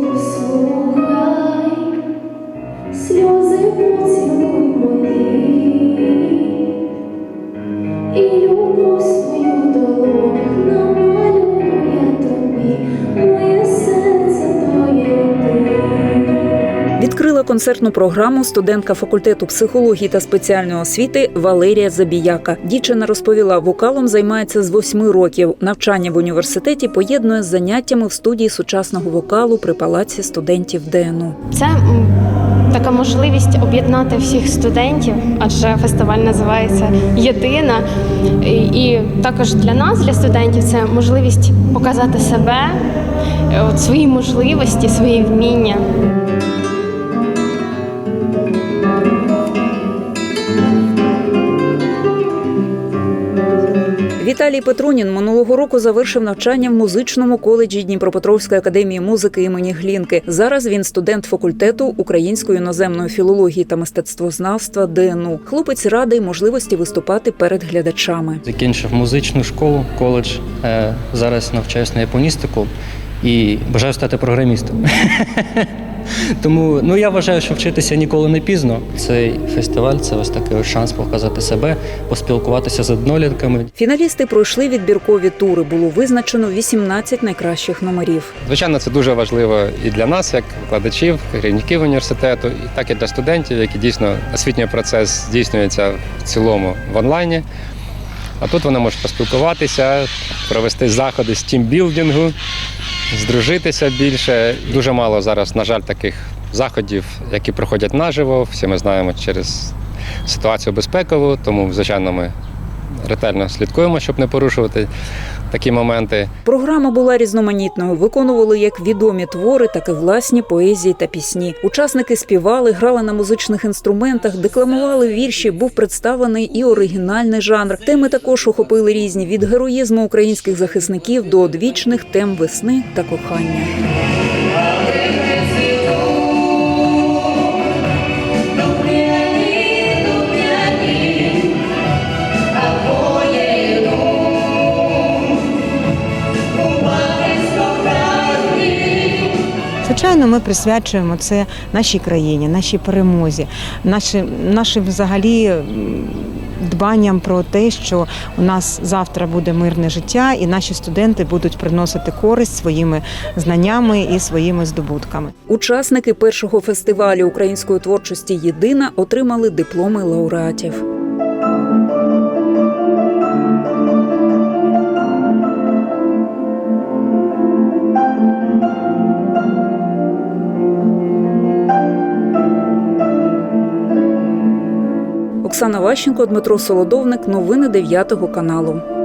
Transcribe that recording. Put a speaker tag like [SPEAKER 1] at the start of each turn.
[SPEAKER 1] Послухай,
[SPEAKER 2] Відкрила концертну програму студентка факультету психології та спеціальної освіти Валерія Забіяка. Дівчина розповіла, вокалом займається з восьми років. Навчання в університеті поєднує з заняттями в студії сучасного вокалу при палаці студентів ДНУ.
[SPEAKER 3] Це така можливість об'єднати всіх студентів, адже фестиваль називається Єдина. І, також для нас, для студентів, це можливість показати себе, е, свої можливості, свої вміння.
[SPEAKER 2] Віталій Петрунін минулого року завершив навчання в музичному коледжі Дніпропетровської академії музики імені Глінки. Зараз він студент факультету української іноземної філології та мистецтвознавства ДНУ. Хлопець радий можливості виступати перед глядачами.
[SPEAKER 4] Закінчив музичну школу, коледж. Е, Зараз навчаюсь на японістику і бажаю стати програмістом. Тому ну я вважаю, що вчитися ніколи не пізно. Цей фестиваль це ось такий ось шанс показати себе, поспілкуватися з однолітками.
[SPEAKER 2] Фіналісти пройшли відбіркові тури. Було визначено 18 найкращих номерів.
[SPEAKER 5] Звичайно, це дуже важливо і для нас, як викладачів, керівників університету, і так і для студентів, які дійсно освітній процес здійснюється в цілому в онлайні. А тут вони можуть поспілкуватися, провести заходи з тімбілдингу, здружитися більше. Дуже мало зараз, на жаль, таких заходів, які проходять наживо. Всі ми знаємо через ситуацію безпекову, тому, звичайно, ми ретельно слідкуємо, щоб не порушувати такі моменти.
[SPEAKER 2] Програма була різноманітною. Виконували як відомі твори, так і власні поезії та пісні. Учасники співали, грали на музичних інструментах, декламували вірші. Був представлений і оригінальний жанр. Теми також охопили різні від героїзму українських захисників до одвічних тем весни та кохання.
[SPEAKER 6] Звичайно, ми присвячуємо це нашій країні, нашій перемозі, нашим, нашим взагалі дбанням про те, що у нас завтра буде мирне життя, і наші студенти будуть приносити користь своїми знаннями і своїми здобутками.
[SPEAKER 2] Учасники першого фестивалю української творчості Єдина отримали дипломи лауреатів. Оксана Ващенко, Дмитро Солодовник. Новини 9 каналу.